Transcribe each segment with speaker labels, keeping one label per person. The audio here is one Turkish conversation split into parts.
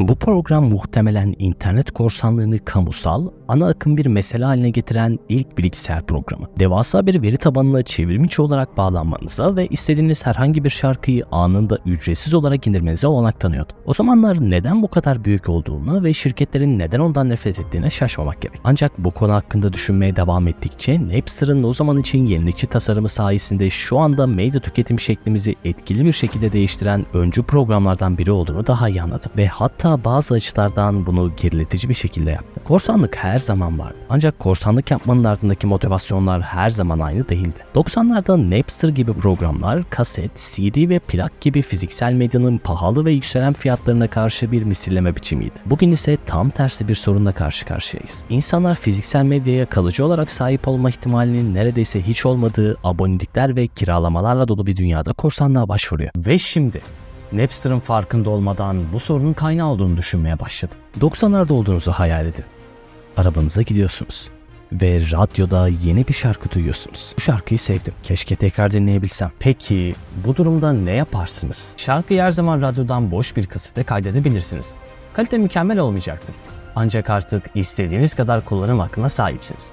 Speaker 1: Bu program muhtemelen internet korsanlığını kamusal, ana akım bir mesele haline getiren ilk bilgisayar programı. Devasa bir veri tabanına çevrimiçi olarak bağlanmanıza ve istediğiniz herhangi bir şarkıyı anında ücretsiz olarak indirmenize olanak tanıyordu. O zamanlar neden bu kadar büyük olduğunu ve şirketlerin neden ondan nefret ettiğine şaşmamak gerek. Ancak bu konu hakkında düşünmeye devam ettikçe Napster'ın o zaman için yenilikçi tasarımı sayesinde şu anda medya tüketim şeklimizi etkili bir şekilde değiştiren öncü programlardan biri olduğunu daha iyi anladım. Ve hatta bazı açılardan bunu geriletici bir şekilde yaptı. Korsanlık her zaman vardı. Ancak korsanlık yapmanın ardındaki motivasyonlar her zaman aynı değildi. 90'larda Napster gibi programlar kaset, CD ve plak gibi fiziksel medyanın pahalı ve yükselen fiyatlarına karşı bir misilleme biçimiydi. Bugün ise tam tersi bir sorunla karşı karşıyayız. İnsanlar fiziksel medyaya kalıcı olarak sahip olma ihtimalinin neredeyse hiç olmadığı abonelikler ve kiralamalarla dolu bir dünyada korsanlığa başvuruyor. Ve şimdi Napster'ın farkında olmadan bu sorunun kaynağı olduğunu düşünmeye başladım. 90'larda olduğunuzu hayal edin. Arabanıza gidiyorsunuz ve radyoda yeni bir şarkı duyuyorsunuz. Bu şarkıyı sevdim. Keşke tekrar dinleyebilsem. Peki bu durumda ne yaparsınız? Şarkıyı her zaman radyodan boş bir kasete kaydedebilirsiniz. Kalite mükemmel olmayacaktır. Ancak artık istediğiniz kadar kullanım hakkına sahipsiniz.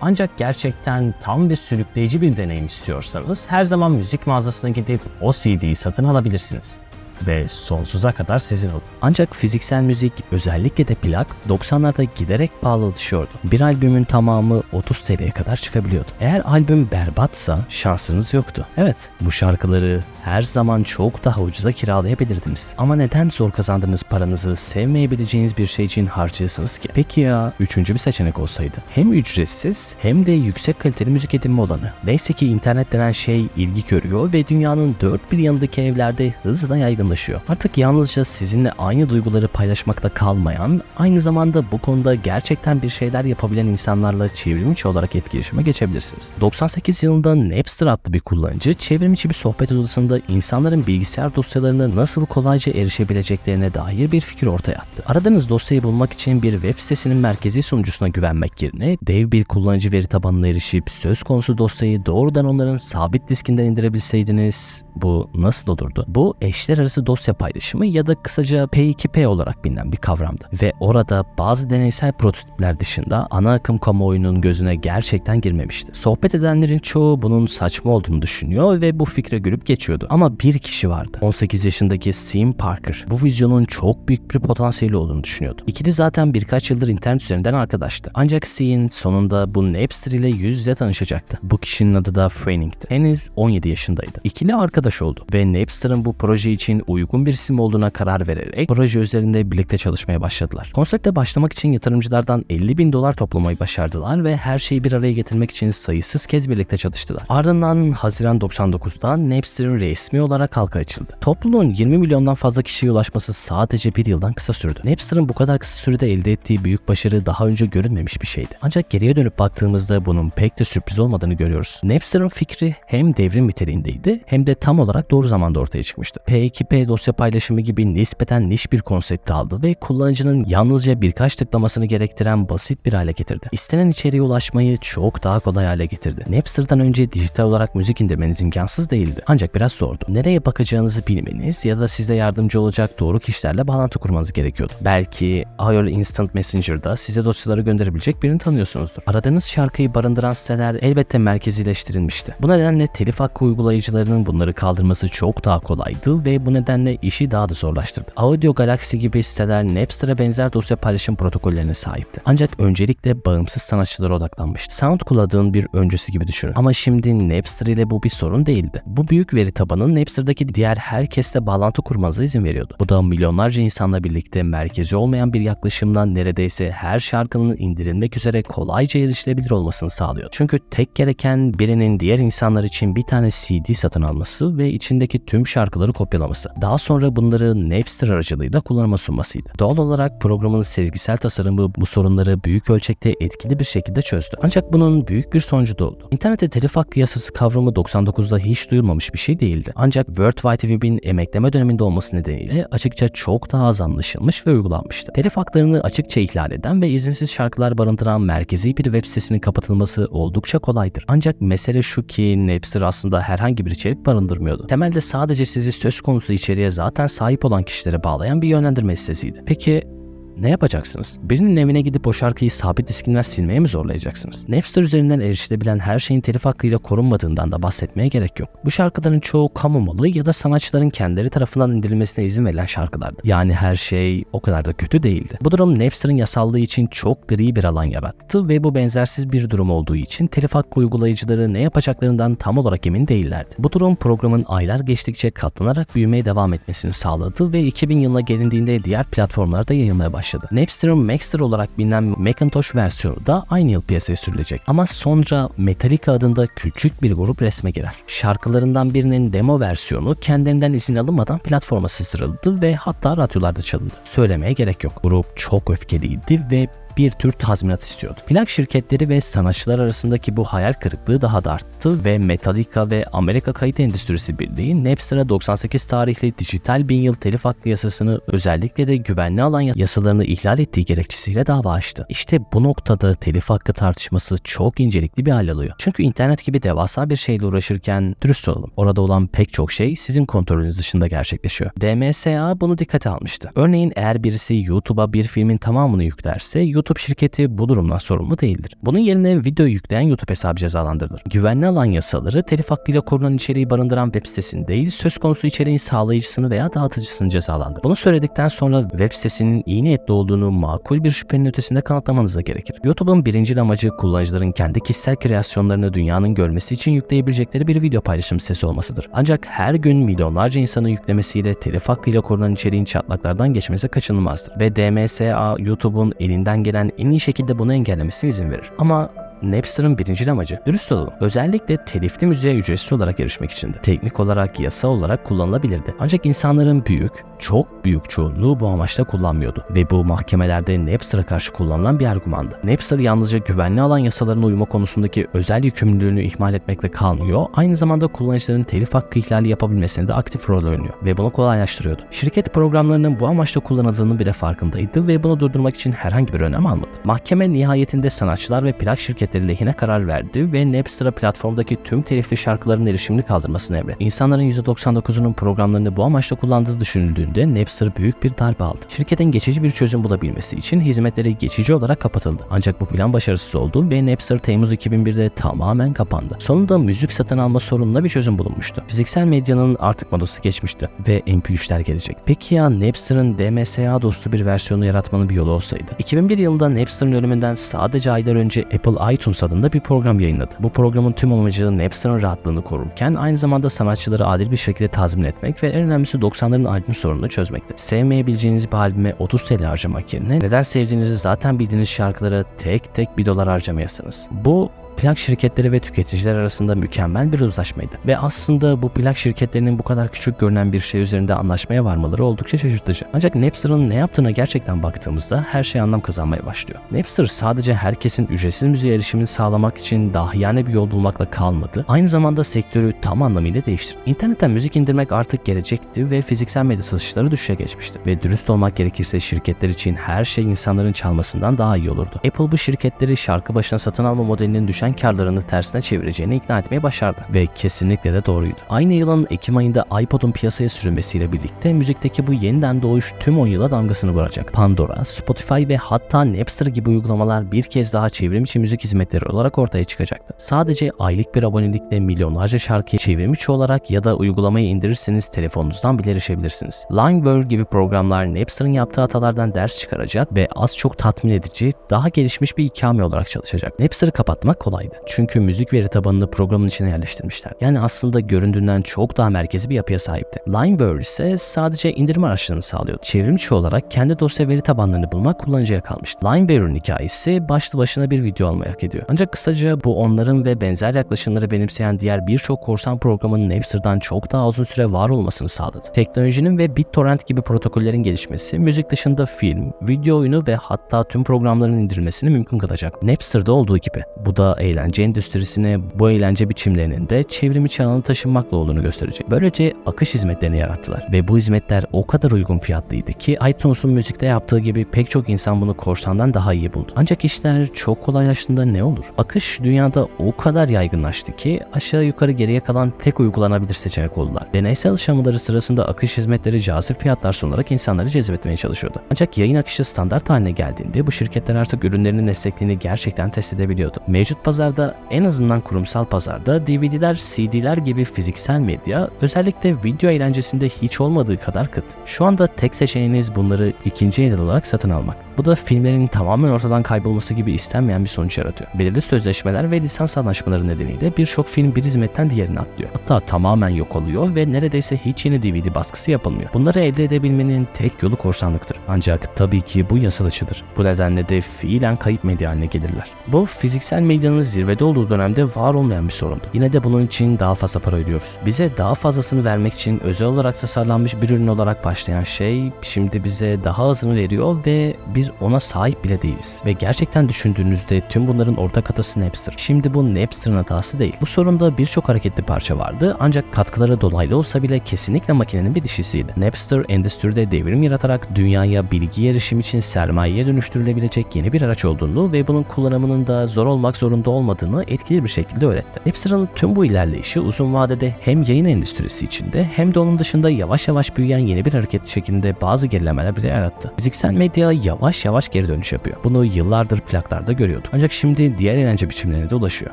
Speaker 1: Ancak gerçekten tam ve sürükleyici bir deneyim istiyorsanız her zaman müzik mağazasına gidip o CD'yi satın alabilirsiniz ve sonsuza kadar sizin olur. Ancak fiziksel müzik özellikle de plak 90'larda giderek pahalılaşıyordu. Bir albümün tamamı 30 TL'ye kadar çıkabiliyordu. Eğer albüm berbatsa şansınız yoktu. Evet bu şarkıları her zaman çok daha ucuza kiralayabilirdiniz. Ama neden zor kazandığınız paranızı sevmeyebileceğiniz bir şey için harcayasınız ki? Peki ya üçüncü bir seçenek olsaydı? Hem ücretsiz hem de yüksek kaliteli müzik edinme olanı. Neyse ki internet denen şey ilgi görüyor ve dünyanın dört bir yanındaki evlerde hızla yaygınlaşıyor. Artık yalnızca sizinle aynı duyguları paylaşmakta kalmayan, aynı zamanda bu konuda gerçekten bir şeyler yapabilen insanlarla çevrimiçi olarak etkileşime geçebilirsiniz. 98 yılında Napster adlı bir kullanıcı çevrimiçi bir sohbet odasında insanların bilgisayar dosyalarına nasıl kolayca erişebileceklerine dair bir fikir ortaya attı. Aradığınız dosyayı bulmak için bir web sitesinin merkezi sunucusuna güvenmek yerine dev bir kullanıcı veri tabanına erişip söz konusu dosyayı doğrudan onların sabit diskinden indirebilseydiniz bu nasıl olurdu? Bu eşler arası dosya paylaşımı ya da kısaca P2P olarak bilinen bir kavramdı. Ve orada bazı deneysel prototipler dışında ana akım kamuoyunun gözüne gerçekten girmemişti. Sohbet edenlerin çoğu bunun saçma olduğunu düşünüyor ve bu fikre gülüp geçiyordu. Ama bir kişi vardı. 18 yaşındaki Sim Parker. Bu vizyonun çok büyük bir potansiyeli olduğunu düşünüyordu. İkili zaten birkaç yıldır internet üzerinden arkadaştı. Ancak Sim sonunda bu Napster ile yüz yüze tanışacaktı. Bu kişinin adı da Franning'ti. Henüz 17 yaşındaydı. İkili arkadaş oldu ve Napster'ın bu proje için uygun bir isim olduğuna karar vererek proje üzerinde birlikte çalışmaya başladılar. Konsepte başlamak için yatırımcılardan 50 bin dolar toplamayı başardılar ve her şeyi bir araya getirmek için sayısız kez birlikte çalıştılar. Ardından Haziran 99'da Napster'ın resmi olarak halka açıldı. Topluluğun 20 milyondan fazla kişiye ulaşması sadece bir yıldan kısa sürdü. Napster'ın bu kadar kısa sürede elde ettiği büyük başarı daha önce görülmemiş bir şeydi. Ancak geriye dönüp baktığımızda bunun pek de sürpriz olmadığını görüyoruz. Napster'ın fikri hem devrim niteliğindeydi hem de tam olarak doğru zamanda ortaya çıkmıştı. P2P dosya paylaşımı gibi nispeten niş bir konsept aldı ve kullanıcının yalnızca birkaç tıklamasını gerektiren basit bir hale getirdi. İstenen içeriğe ulaşmayı çok daha kolay hale getirdi. Napster'dan önce dijital olarak müzik indirmeniz imkansız değildi. Ancak biraz zordu. Nereye bakacağınızı bilmeniz ya da size yardımcı olacak doğru kişilerle bağlantı kurmanız gerekiyordu. Belki IOL Instant Messenger'da size dosyaları gönderebilecek birini tanıyorsunuzdur. Aradığınız şarkıyı barındıran siteler elbette merkezileştirilmişti. Bu nedenle telif hakkı uygulayıcılarının bunları kaldırması çok daha kolaydı ve bu işi daha da zorlaştırdı. Audio Galaxy gibi siteler Napster'a benzer dosya paylaşım protokollerine sahipti. Ancak öncelikle bağımsız sanatçılara odaklanmıştı. SoundCloud'un bir öncüsü gibi düşünün. Ama şimdi Napster ile bu bir sorun değildi. Bu büyük veri tabanı Napster'daki diğer herkesle bağlantı kurmanıza izin veriyordu. Bu da milyonlarca insanla birlikte merkezi olmayan bir yaklaşımdan neredeyse her şarkının indirilmek üzere kolayca erişilebilir olmasını sağlıyor. Çünkü tek gereken birinin diğer insanlar için bir tane CD satın alması ve içindeki tüm şarkıları kopyalaması. Daha sonra bunları Napster aracılığıyla kullanıma sunmasıydı. Doğal olarak programın sezgisel tasarımı bu sorunları büyük ölçekte etkili bir şekilde çözdü. Ancak bunun büyük bir sonucu da oldu. İnternette telif hakkı yasası kavramı 99'da hiç duyulmamış bir şey değildi. Ancak World Wide Web'in emekleme döneminde olması nedeniyle açıkça çok daha az anlaşılmış ve uygulanmıştı. Telif haklarını açıkça ihlal eden ve izinsiz şarkılar barındıran merkezi bir web sitesinin kapatılması oldukça kolaydır. Ancak mesele şu ki Napster aslında herhangi bir içerik barındırmıyordu. Temelde sadece sizi söz konusu içeriğe zaten sahip olan kişilere bağlayan bir yönlendirme sitesiydi. Peki ne yapacaksınız? Birinin evine gidip o şarkıyı sabit diskinden silmeye mi zorlayacaksınız? Napster üzerinden erişilebilen her şeyin telif hakkıyla korunmadığından da bahsetmeye gerek yok. Bu şarkıların çoğu kamu malı ya da sanatçıların kendileri tarafından indirilmesine izin verilen şarkılardı. Yani her şey o kadar da kötü değildi. Bu durum Napster'ın yasallığı için çok gri bir alan yarattı ve bu benzersiz bir durum olduğu için telif hakkı uygulayıcıları ne yapacaklarından tam olarak emin değillerdi. Bu durum programın aylar geçtikçe katlanarak büyümeye devam etmesini sağladı ve 2000 yılına gelindiğinde diğer platformlarda yayılmaya başladı başladı. Napster'ın Maxter olarak bilinen Macintosh versiyonu da aynı yıl piyasaya sürülecek. Ama sonra Metallica adında küçük bir grup resme girer. Şarkılarından birinin demo versiyonu kendilerinden izin alınmadan platforma sızdırıldı ve hatta radyolarda çalındı. Söylemeye gerek yok. Grup çok öfkeliydi ve bir tür tazminat istiyordu. Plak şirketleri ve sanatçılar arasındaki bu hayal kırıklığı daha da arttı ve Metallica ve Amerika Kayıt Endüstrisi Birliği Napster'a 98 tarihli dijital bin yıl telif hakkı yasasını özellikle de güvenli alan yasalarını ihlal ettiği gerekçesiyle dava açtı. İşte bu noktada telif hakkı tartışması çok incelikli bir hal alıyor. Çünkü internet gibi devasa bir şeyle uğraşırken dürüst olalım. Orada olan pek çok şey sizin kontrolünüz dışında gerçekleşiyor. DMSA bunu dikkate almıştı. Örneğin eğer birisi YouTube'a bir filmin tamamını yüklerse YouTube şirketi bu durumdan sorumlu değildir. Bunun yerine video yükleyen YouTube hesabı cezalandırılır. Güvenli alan yasaları telif hakkıyla korunan içeriği barındıran web sitesini değil, söz konusu içeriğin sağlayıcısını veya dağıtıcısını cezalandırır. Bunu söyledikten sonra web sitesinin iyi niyetli olduğunu makul bir şüphenin ötesinde kanıtlamanıza gerekir. YouTube'un birinci amacı kullanıcıların kendi kişisel kreasyonlarını dünyanın görmesi için yükleyebilecekleri bir video paylaşım sitesi olmasıdır. Ancak her gün milyonlarca insanın yüklemesiyle telif hakkıyla korunan içeriğin çatlaklardan geçmesi kaçınılmazdır. Ve DMSA YouTube'un elinden gelen en iyi şekilde bunu engellemesine izin verir. Ama Napster'ın birinci amacı dürüst olalım. Özellikle telifli müziğe ücretsiz olarak erişmek içindi. Teknik olarak yasa olarak kullanılabilirdi. Ancak insanların büyük, çok büyük çoğunluğu bu amaçla kullanmıyordu. Ve bu mahkemelerde Napster'a karşı kullanılan bir argümandı. Napster yalnızca güvenli alan yasalarına uyma konusundaki özel yükümlülüğünü ihmal etmekle kalmıyor. Aynı zamanda kullanıcıların telif hakkı ihlali yapabilmesinde de aktif rol oynuyor. Ve bunu kolaylaştırıyordu. Şirket programlarının bu amaçla kullanıldığının bile farkındaydı ve bunu durdurmak için herhangi bir önlem almadı. Mahkeme nihayetinde sanatçılar ve plak şirketleri şirketleri lehine karar verdi ve Napster'a platformdaki tüm telifli şarkıların erişimini kaldırmasını emretti. İnsanların %99'unun programlarını bu amaçla kullandığı düşünüldüğünde Napster büyük bir darbe aldı. Şirketin geçici bir çözüm bulabilmesi için hizmetleri geçici olarak kapatıldı. Ancak bu plan başarısız oldu ve Napster Temmuz 2001'de tamamen kapandı. Sonunda müzik satın alma sorununa bir çözüm bulunmuştu. Fiziksel medyanın artık modası geçmişti ve MP3'ler gelecek. Peki ya Napster'ın DMSA dostu bir versiyonu yaratmanın bir yolu olsaydı? 2001 yılında Napster'ın ölümünden sadece aylar önce Apple iTunes adında bir program yayınladı. Bu programın tüm amacı Napster'ın rahatlığını korurken aynı zamanda sanatçıları adil bir şekilde tazmin etmek ve en önemlisi 90'ların albüm sorununu çözmekti. Sevmeyebileceğiniz bir albüme 30 TL harcamak yerine neden sevdiğinizi zaten bildiğiniz şarkılara tek tek 1 dolar harcamayasınız. Bu plak şirketleri ve tüketiciler arasında mükemmel bir uzlaşmaydı. Ve aslında bu plak şirketlerinin bu kadar küçük görünen bir şey üzerinde anlaşmaya varmaları oldukça şaşırtıcı. Ancak Napster'ın ne yaptığına gerçekten baktığımızda her şey anlam kazanmaya başlıyor. Napster sadece herkesin ücretsiz müziğe erişimini sağlamak için dahiyane bir yol bulmakla kalmadı. Aynı zamanda sektörü tam anlamıyla değiştirdi. İnternetten müzik indirmek artık gelecekti ve fiziksel medya satışları düşüşe geçmişti. Ve dürüst olmak gerekirse şirketler için her şey insanların çalmasından daha iyi olurdu. Apple bu şirketleri şarkı başına satın alma modelinin düşen düşen karlarını tersine çevireceğini ikna etmeye başardı ve kesinlikle de doğruydu. Aynı yılın Ekim ayında iPod'un piyasaya sürülmesiyle birlikte müzikteki bu yeniden doğuş tüm 10 yıla damgasını vuracak. Pandora, Spotify ve hatta Napster gibi uygulamalar bir kez daha çevrim içi müzik hizmetleri olarak ortaya çıkacaktı. Sadece aylık bir abonelikle milyonlarca şarkıyı çevrim içi olarak ya da uygulamayı indirirseniz telefonunuzdan bile erişebilirsiniz. Limewire gibi programlar Napster'ın yaptığı hatalardan ders çıkaracak ve az çok tatmin edici, daha gelişmiş bir ikame olarak çalışacak. Napster'ı kapatmak kolay kolaydı. Çünkü müzik veri tabanını programın içine yerleştirmişler. Yani aslında göründüğünden çok daha merkezi bir yapıya sahipti. Limeware ise sadece indirme araçlarını sağlıyordu. Çevrimçi olarak kendi dosya veri tabanlarını bulmak kullanıcıya kalmıştı. Limeware'ın hikayesi başlı başına bir video almayı hak ediyor. Ancak kısaca bu onların ve benzer yaklaşımları benimseyen diğer birçok korsan programın Napster'dan çok daha uzun süre var olmasını sağladı. Teknolojinin ve BitTorrent gibi protokollerin gelişmesi müzik dışında film, video oyunu ve hatta tüm programların indirilmesini mümkün kılacak. Napster'da olduğu gibi. Bu da eğlence endüstrisine bu eğlence biçimlerinin de çevrimiçi alana taşınmakla olduğunu gösterecek. Böylece akış hizmetlerini yarattılar ve bu hizmetler o kadar uygun fiyatlıydı ki iTunes'un müzikte yaptığı gibi pek çok insan bunu korsandan daha iyi buldu. Ancak işler çok kolaylaştığında ne olur? Akış dünyada o kadar yaygınlaştı ki aşağı yukarı geriye kalan tek uygulanabilir seçenek oldular. Deneysel aşamaları sırasında akış hizmetleri cazip fiyatlar sunarak insanları cezbetmeye çalışıyordu. Ancak yayın akışı standart haline geldiğinde bu şirketler artık ürünlerinin esnekliğini gerçekten test edebiliyordu. Mevcut pazarda en azından kurumsal pazarda DVD'ler, CD'ler gibi fiziksel medya özellikle video eğlencesinde hiç olmadığı kadar kıt. Şu anda tek seçeneğiniz bunları ikinci el olarak satın almak. Bu da filmlerin tamamen ortadan kaybolması gibi istenmeyen bir sonuç yaratıyor. Belirli sözleşmeler ve lisans anlaşmaları nedeniyle birçok film bir hizmetten diğerine atlıyor. Hatta tamamen yok oluyor ve neredeyse hiç yeni DVD baskısı yapılmıyor. Bunları elde edebilmenin tek yolu korsanlıktır. Ancak tabii ki bu yasal açıdır. Bu nedenle de fiilen kayıp medya haline gelirler. Bu fiziksel medyanın zirvede olduğu dönemde var olmayan bir sorundu. Yine de bunun için daha fazla para ödüyoruz. Bize daha fazlasını vermek için özel olarak tasarlanmış bir ürün olarak başlayan şey şimdi bize daha azını veriyor ve biz ona sahip bile değiliz. Ve gerçekten düşündüğünüzde tüm bunların ortak atası Napster. Şimdi bu Napster'ın hatası değil. Bu sorunda birçok hareketli parça vardı ancak katkıları dolaylı olsa bile kesinlikle makinenin bir dişisiydi. Napster endüstride devrim yaratarak dünyaya bilgi erişim için sermayeye dönüştürülebilecek yeni bir araç olduğunu ve bunun kullanımının da zor olmak zorunda olmadığını etkili bir şekilde öğretti. Napster'ın tüm bu ilerleyişi uzun vadede hem yayın endüstrisi içinde hem de onun dışında yavaş yavaş büyüyen yeni bir hareket şeklinde bazı gerilemeler bile yarattı. Fiziksel medya yavaş yavaş geri dönüş yapıyor. Bunu yıllardır plaklarda görüyorduk. Ancak şimdi diğer eğlence biçimlerine de ulaşıyor.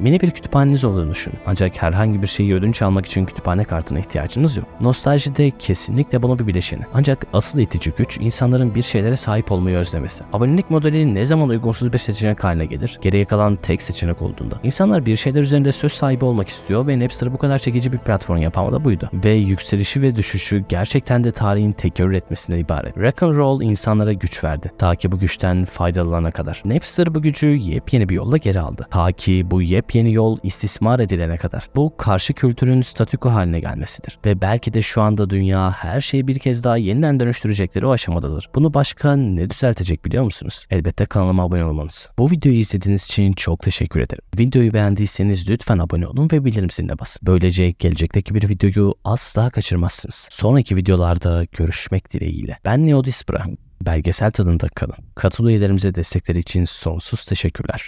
Speaker 1: Mini bir kütüphaneniz olduğunu düşünün. Ancak herhangi bir şeyi ödünç almak için kütüphane kartına ihtiyacınız yok. Nostaljide kesinlikle bunun bir bileşeni. Ancak asıl itici güç insanların bir şeylere sahip olmayı özlemesi. Abonelik modeli ne zaman uygunsuz bir seçenek haline gelir? Geriye kalan tek seçenek olduğunda. İnsanlar bir şeyler üzerinde söz sahibi olmak istiyor ve Napster bu kadar çekici bir platform yapamadı da buydu. Ve yükselişi ve düşüşü gerçekten de tarihin tekerrür etmesinden ibaret. Rock and roll insanlara güç verdi. Ta ki bu güçten faydalanana kadar. Napster bu gücü yepyeni bir yolla geri aldı. Ta ki bu yepyeni yol istismar edilene kadar. Bu karşı kültürün statüko haline gelmesidir. Ve belki de şu anda dünya her şeyi bir kez daha yeniden dönüştürecekleri o aşamadadır. Bunu başka ne düzeltecek biliyor musunuz? Elbette kanalıma abone olmanız. Bu videoyu izlediğiniz için çok teşekkür ederim. Videoyu beğendiyseniz lütfen abone olun ve bildirim ziline basın. Böylece gelecekteki bir videoyu asla kaçırmazsınız. Sonraki videolarda görüşmek dileğiyle. Ben Neodispra. Belgesel tadında kalın. Katıl üyelerimize destekleri için sonsuz teşekkürler.